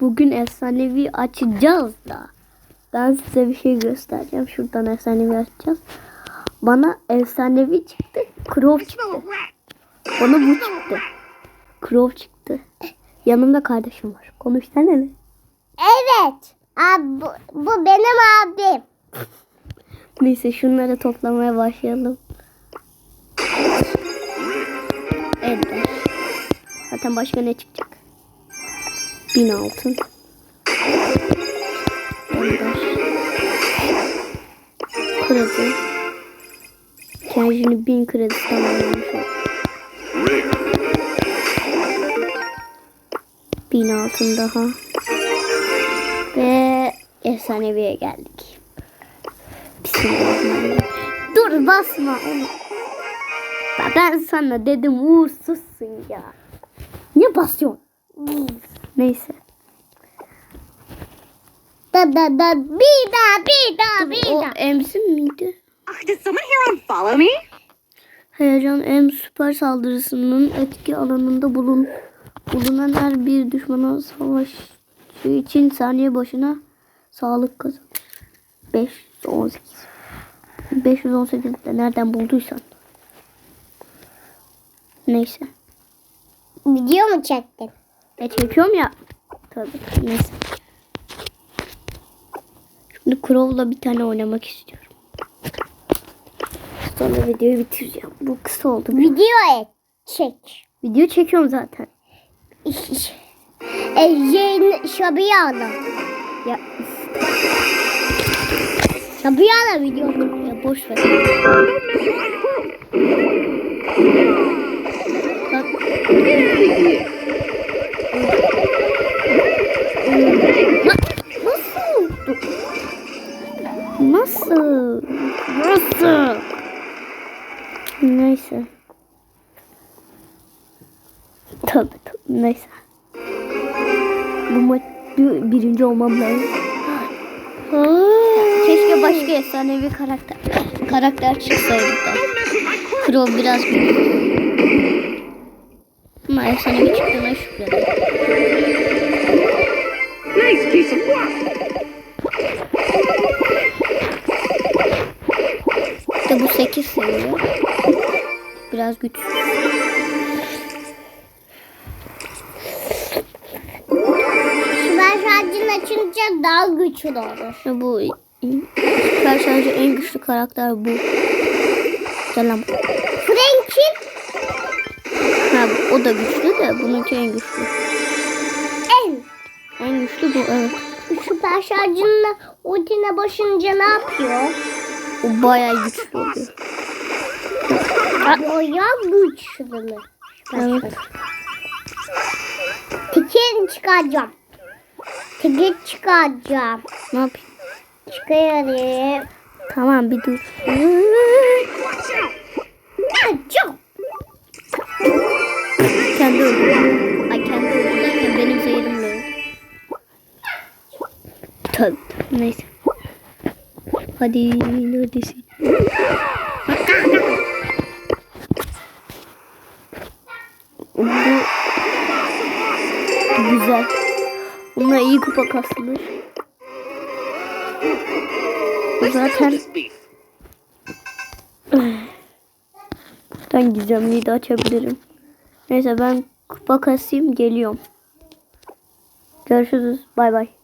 bugün efsanevi açacağız da. Ben size bir şey göstereceğim. Şuradan efsanevi açacağız. Bana efsanevi çıktı. Crow çıktı. Bana bu çıktı. Crow çıktı. Yanımda kardeşim var. Konuşsana ne? Evet. Abi, bu, bu benim abim. Neyse şunları toplamaya başlayalım. Evet. Zaten başka ne çıkacak? Bin altın. Kredi. Kendini bin kredisi tamamlamış. Bin altın daha. Ve efsaneviye geldik. Dur basma onu. Ben sana dedim uğursuzsun ya. Niye basıyorsun? Neyse. Da da da bir daha bir daha bir O daha. emsin miydi? Does someone here to follow me? Heyecan em süper saldırısının etki alanında bulun bulunan her bir düşmana savaşı için saniye başına sağlık kazanır. 518. 518 de nereden bulduysan. Neyse. Video mu çektin? E çekiyorum ya. Tabii. Neyse. Şimdi Crow'la bir tane oynamak istiyorum. Sonra videoyu bitireceğim. Bu kısa oldu. Video et. Çek. Video çekiyorum zaten. E, yayın Şabi'yi alın. Ya, Şabi'yi alın video. ya boş ver. Neyse. Tabii tabii neyse. Bu maç bir- birinci olmam lazım. Keşke başka efsanevi karakter karakter çıksaydı da. Crow biraz büyük. Ama efsanevi çıktığına şükredelim. Nice piece of work. İşte bu 8 seviye. Biraz güçsüz. Süper şarjın açınca daha güçlü olur. Bu süper şarjı en güçlü karakter bu. Gel lan. Frank'in Ha, o da güçlü de bununki en güçlü. en En güçlü bu evet. süper şarjınla ultine başınca ne yapıyor? O bayağı güçlü oluyor. Bayağı güçlü? Evet. Tiket çıkaracağım. Tiket çıkaracağım. Ne yapayım? Çıkarayım. Tamam bir dur. Çok. Kendi öldü. Ay kendi öldü derken benim zehirimle öldü. Tabii. Neyse. Hadi neredesin? Bu güzel. Bununla iyi kupa kasılır. Zaten ben gizemliyi de açabilirim. Neyse ben kupa kasayım geliyorum. Görüşürüz. Bay bay.